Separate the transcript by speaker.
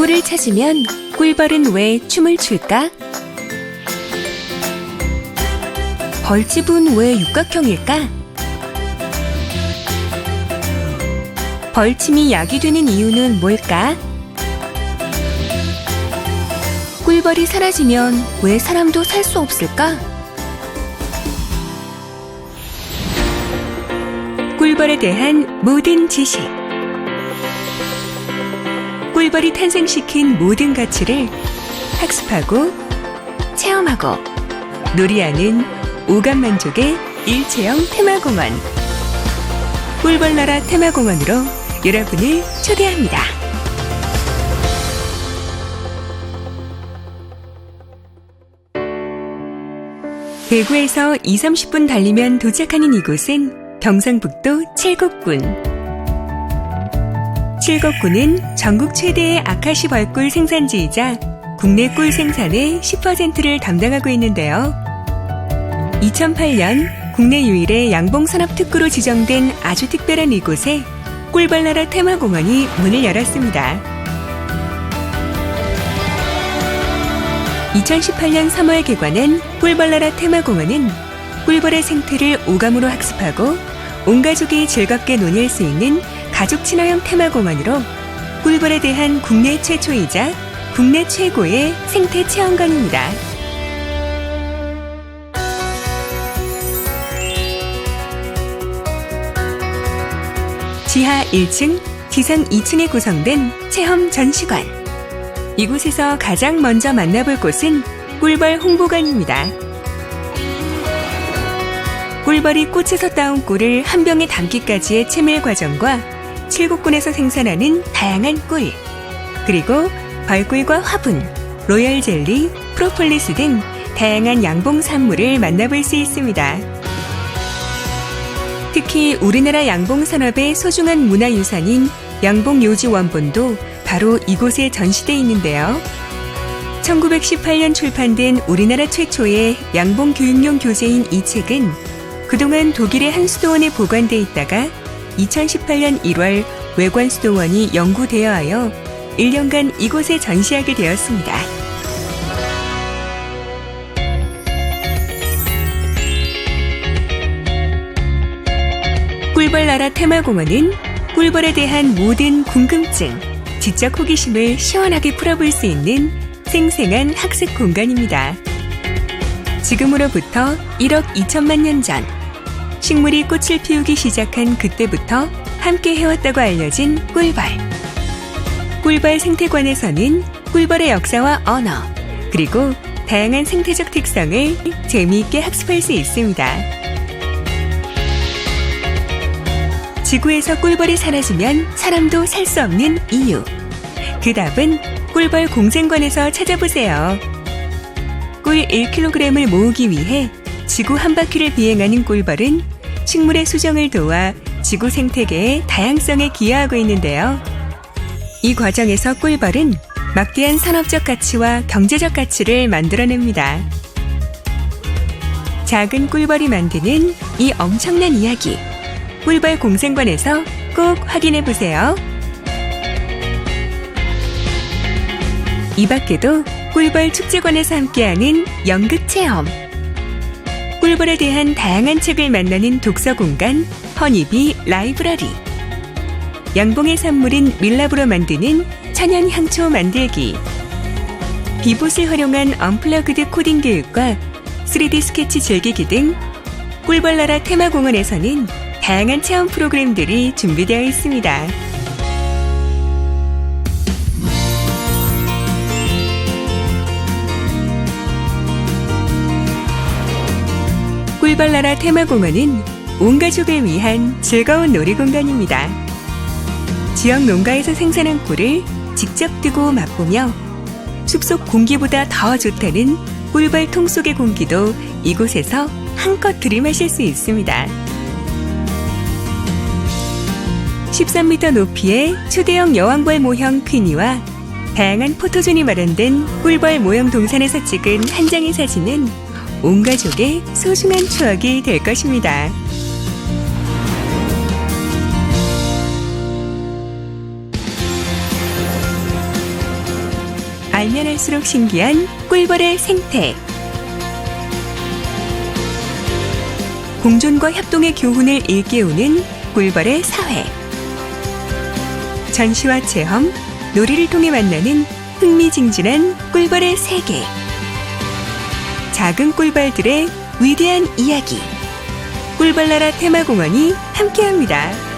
Speaker 1: 꿀을 찾으면 꿀벌은 왜 춤을 출까? 벌집은 왜 육각형일까? 벌침이 약이 되는 이유는 뭘까? 꿀벌이 사라지면 왜 사람도 살 수 없을까? 꿀벌에 대한 모든 지식. 꿀벌이 탄생시킨 모든 가치를 학습하고 체험하고 놀이하는 오감 만족의 일체형 테마공원. 꿀벌나라 테마공원으로 여러분을 초대합니다. 대구에서 2, 30분 달리면 도착하는 이곳은 경상북도 칠곡군. 칠곡군은 전국 최대의 아카시 벌꿀 생산지이자 국내 꿀 생산의 10%를 담당하고 있는데요. 2008년 국내 유일의 양봉산업특구로 지정된 아주 특별한 이곳에 꿀벌나라 테마공원이 문을 열었습니다. 2018년 3월 개관한 꿀벌나라 테마공원은 꿀벌의 생태를 오감으로 학습하고 온 가족이 즐겁게 논의할 수 있는 가족 친화형 테마공원으로 꿀벌에 대한 국내 최초이자 국내 최고의 생태 체험관입니다. 지하 1층, 지상 2층에 구성된 체험 전시관. 이곳에서 가장 먼저 만나볼 곳은 꿀벌 홍보관입니다. 꿀벌이 꽃에서 따온 꿀을 한 병에 담기까지의 채밀 과정과 칠곡군에서 생산하는 다양한 꿀, 그리고 벌꿀과 화분, 로열 젤리, 프로폴리스 등 다양한 양봉 산물을 만나볼 수 있습니다. 특히 우리나라 양봉 산업의 소중한 문화유산인 양봉 요지 원본도 바로 이곳에 전시돼 있는데요. 1918년 출판된 우리나라 최초의 양봉 교육용 교재인 이 책은 그동안 독일의 한 수도원에 보관돼 있다가 2018년 1월 외관 수도원이 영구되어하여 1년간 이곳에 전시하게 되었습니다. 꿀벌나라 테마공원은 꿀벌에 대한 모든 궁금증, 지적 호기심을 시원하게 풀어볼 수 있는 생생한 학습 공간입니다. 지금으로부터 1억 2천만 년 전, 식물이 꽃을 피우기 시작한 그때부터 함께 해왔다고 알려진 꿀벌. 꿀벌 생태관에서는 꿀벌의 역사와 언어, 그리고 다양한 생태적 특성을 재미있게 학습할 수 있습니다. 지구에서 꿀벌이 사라지면 사람도 살 수 없는 이유. 그 답은 꿀벌 공생관에서 찾아보세요. 꿀 1kg을 모으기 위해 지구 한 바퀴를 비행하는 꿀벌은 식물의 수정을 도와 지구 생태계의 다양성에 기여하고 있는데요. 이 과정에서 꿀벌은 막대한 산업적 가치와 경제적 가치를 만들어냅니다. 작은 꿀벌이 만드는 이 엄청난 이야기. 꿀벌 공생관에서 꼭 확인해 보세요. 이 밖에도 꿀벌 축제관에서 함께하는 연극 체험. 꿀벌에 대한 다양한 책을 만나는 독서 공간 허니비 라이브러리. 양봉의 산물인 밀랍으로 만드는 천연 향초 만들기. 비봇을 활용한 언플러그드 코딩 교육과 3D 스케치 즐기기 등 꿀벌나라 테마공원에서는 다양한 체험 프로그램들이 준비되어 있습니다. 꿀벌나라 테마공원은 온 가족을 위한 즐거운 놀이공간입니다. 지역 농가에서 생산한 꿀을 직접 뜨고 맛보며 숲속 공기보다 더 좋다는 꿀벌 통 속의 공기도 이곳에서 한껏 들이마실 수 있습니다. 13m 높이의 초대형 여왕벌 모형 퀸이와 다양한 포토존이 마련된 꿀벌 모형 동산에서 찍은 한 장의 사진은 온 가족의 소중한 추억이 될 것입니다. 알면 알수록 신기한 꿀벌의 생태. 공존과 협동의 교훈을 일깨우는 꿀벌의 사회. 전시와 체험, 놀이를 통해 만나는 흥미진진한 꿀벌의 세계. 작은 꿀벌들의 위대한 이야기. 꿀벌나라 테마공원이 함께합니다.